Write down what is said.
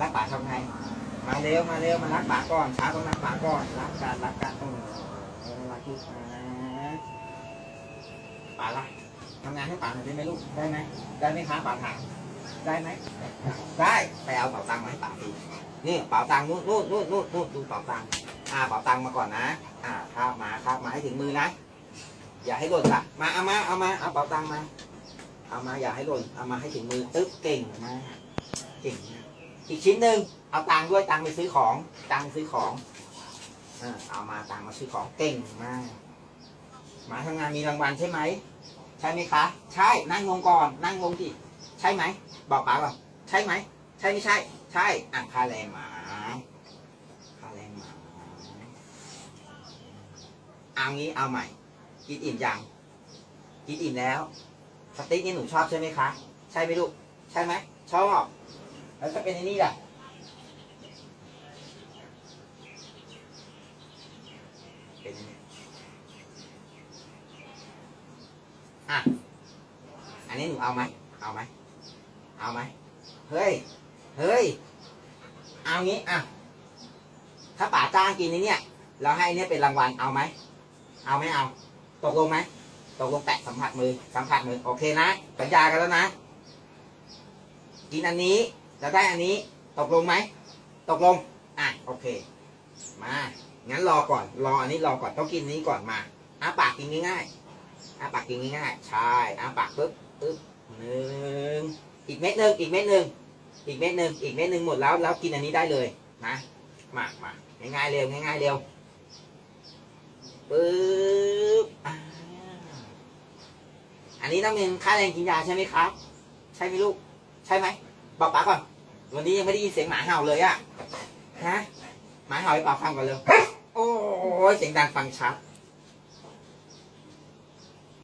รักป๋าทำไงมาเร็วมาเร็วมารักป๋าก่อนช้าต้องรักป๋าก่อนรักกันรักกันโอ้โหรักที่ป๋าละทำงานให้ป๋าหน่อยได้ไหมลูกได้ไหมได้ไหมคะป๋าถามได้ไหมได้ไปเอาเป๋าตังค์มาให้ป๋าดูนี่เป๋าตังค์นู่นนู่นนู่นนู่นนู่นดูเป๋าตังค์อ่าเป๋าตังค์มาก่อนนะ อ่าคาบมาคาบมาให้ถึงมือนะอย่าให้หล่นค่ะมาเอามาเอามาเอาเป๋าตังค์มาเอามาอย่าให้หล่นเอามาให้ถึงมือตึ๊บเก่งมากเก่งมาก อีกชิ้นหนึ่งเอาตังค์ด้วยตังค์ไปซื้อของ ตังค์ซื้อของเออเอามาตังค์มาซื้อของเก่งมากหมาทำงานมีรางวัลใช่ไหมใช่ไหมคะ ใช่นั่งลงก่อนนั่งลงดิใช่ไหมบอกป๋าก่อนใช่ไหมใช่ไม่ใช่ ใช่อะค่าแรงหมาค่าแรงหมาเอางี้เอาใหม่กินอิ่มยังกินอิ่มแล้วสติ๊กนี่หนูชอบใช่ไหมคะ ใช่ไหมลูก ใช่ไหมชอบ แล้วจะเป็นไอ้นี่ล่ะเป็นอะอันนี้หนูเอาไหมเอาไหมเอาไหมเฮ้ย เฮ้ย เอางี้อะถ้าป๋าจ้างกินไอ้เนี่ย เราให้ไอ้เนี่ยเป็นรางวัลเอาไหม เอาไม่เอา ตกลงไหม ตกลงแตะสัมผัสมือ สัมผัสมือ โอเคนะ สัญญากันแล้วนะ กินอันนี้ แล้วได้อันนี้ตกลงไหมตกลง อะโอเค มางั้นรอก่อน รออันนี้รอก่อนต้องกินนี้ก่อนมาอ้าปากกินง่ายๆอ้าปากกินง่ายๆใช่อ้าปากปึ๊บปึ๊บหนึ่งอีกเม็ดหนึ่งอีกเม็ดหนึ่งอีกเม็ดหนึ่งอีกเม็ดหนึ่งหมดแล้วแล้วกินอันนี้ได้เลยนะมามาง่ายๆเร็วง่ายๆเร็วปึ๊บอันนี้ต้องเป็นค่าแรงกินยาใช่ไหมครับ ใช่ไหมลูก ใช่ไหม บอกป๋าก่อน วันนี้ยังไม่ได้ยินเสียงหมาเห่าเลยอะฮะ หมาเห่าให้ป๋าฟังก่อนเลย โอ้ยเสียงดังฟังชัด